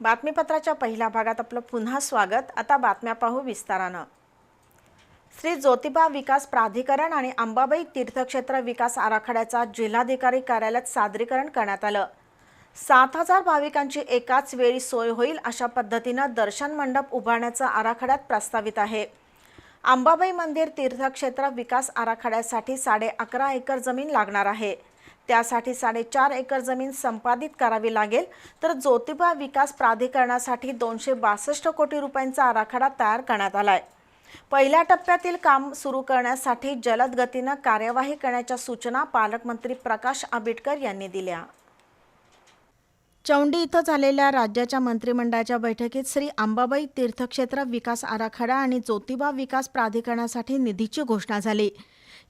बातमीपत्राच्या पहिल्या भागात आपलं पुन्हा स्वागत. आता बातम्या पाहू विस्तारानं. श्री ज्योतिबा विकास प्राधिकरण आणि अंबाबाई तीर्थक्षेत्र विकास आराखड्याचा जिल्हाधिकारी कार्यालयात सादरीकरण करण्यात आलं. सात हजार भाविकांची एकाच वेळी सोय होईल अशा पद्धतीनं दर्शन मंडप उभारण्याचं आराखड्यात प्रस्तावित आहे. अंबाबाई मंदिर तीर्थक्षेत्र विकास आराखड्यासाठी साडे अकरा एकर जमीन लागणार आहे. त्यासाठी साडेचार एकर जमीन संपादित करावी लागेल. तर ज्योतिबा विकास प्राधिकरणासाठी दोनशे बासष्ट कोटी रुपयांचा आराखडा तयार करण्यात आलाय. पहिल्या टप्प्यातील काम सुरू करण्यासाठी जलद गतीनं कार्यवाही करण्याच्या सूचना पालकमंत्री प्रकाश आंबेडकर यांनी दिल्या. चौंडी इथं झालेल्या राज्याच्या मंत्रिमंडळाच्या बैठकीत श्री अंबाबाई तीर्थक्षेत्र विकास आराखडा आणि ज्योतिबा विकास प्राधिकरणासाठी निधीची घोषणा झाली.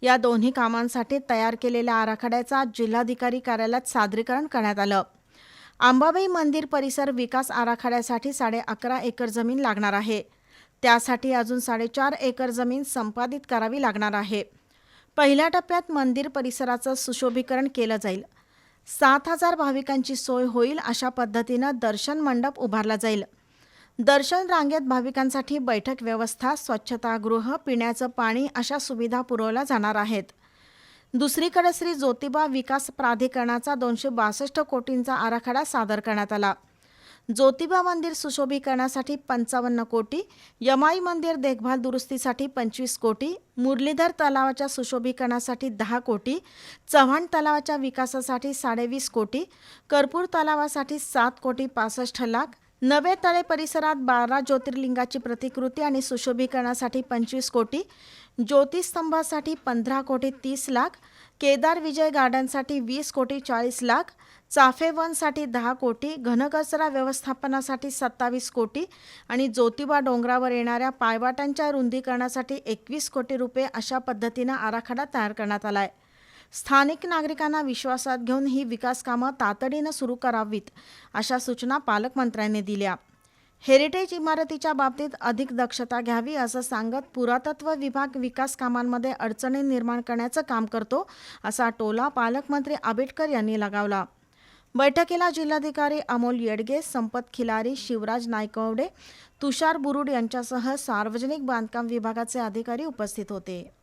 या दोन्ही कामांसाठी तयार केलेल्या आराखड्याचा जिल्हाधिकारी कार्यालयात सादरीकरण करण्यात आलं. अंबाबाई मंदिर परिसर विकास आराखड्यासाठी साडे अकरा एकर जमीन लागणार आहे. त्यासाठी अजून साडेचार एकर जमीन संपादित करावी लागणार आहे. पहिल्या टप्प्यात मंदिर परिसराचं सुशोभीकरण केलं जाईल. सात हजार भाविकांची सोय होईल अशा पद्धतीनं दर्शन मंडप उभारला जाईल. दर्शन रांगेत भाविकांसाठी बैठक व्यवस्था स्वच्छतागृह पिण्याचं पाणी अशा सुविधा पुरवल्या जाणार आहेत. दुसरीकडे श्री ज्योतिबा विकास प्राधिकरणाचा दोनशे बासष्ट कोटींचा आराखडा सादर करण्यात आला. ज्योतिबा मंदिर सुशोभीकरणासाठी पंचावन्न कोटी यमाई मंदिर देखभाल दुरुस्तीसाठी पंचवीस कोटी मुरलीधर तलावाच्या सुशोभीकरणासाठी दहा कोटी चव्हाण तलावाच्या विकासासाठी साडेवीस कोटी कर्पूर तलावासाठी सात कोटी पासष्ट लाख नवे तळे परिसरात बारा ज्योतिर्लिंगाची प्रतिकृती आणि सुशोभीकरणासाठी पंचवीस कोटी ज्योतिस्तंभासाठी पंधरा कोटी तीस लाख केदार विजय गार्डनसाठी वीस कोटी चाळीस लाख चाफे वनसाठी दहा कोटी घनकचरा व्यवस्थापनासाठी सत्तावीस कोटी आणि ज्योतिबा डोंगरावर येणाऱ्या पायवाटांच्या रुंदीकरणासाठी एकवीस कोटी रुपये अशा पद्धतीनं आराखडा तयार करण्यात आला आहे स्थानिक नागरिकांना विश्वासात घेऊन ही विकास कामं तातडीनं सुरू करावीत अशा सूचना पालकमंत्र्यांनी दिल्या. हेरिटेज इमारतीच्या बाबतीत अधिक दक्षता घ्यावी असं सांगत पुरातत्व विभाग विकास कामांमध्ये अडचणी निर्माण करण्याचं काम करतो असा टोला पालकमंत्री आंबेडकर यांनी लगावला. बैठकीला जिल्हाधिकारी अमोल येडगे संपत खिलारी शिवराज नायकवडे तुषार बुरुड यांच्यासह सार्वजनिक बांधकाम विभागाचे अधिकारी उपस्थित होते.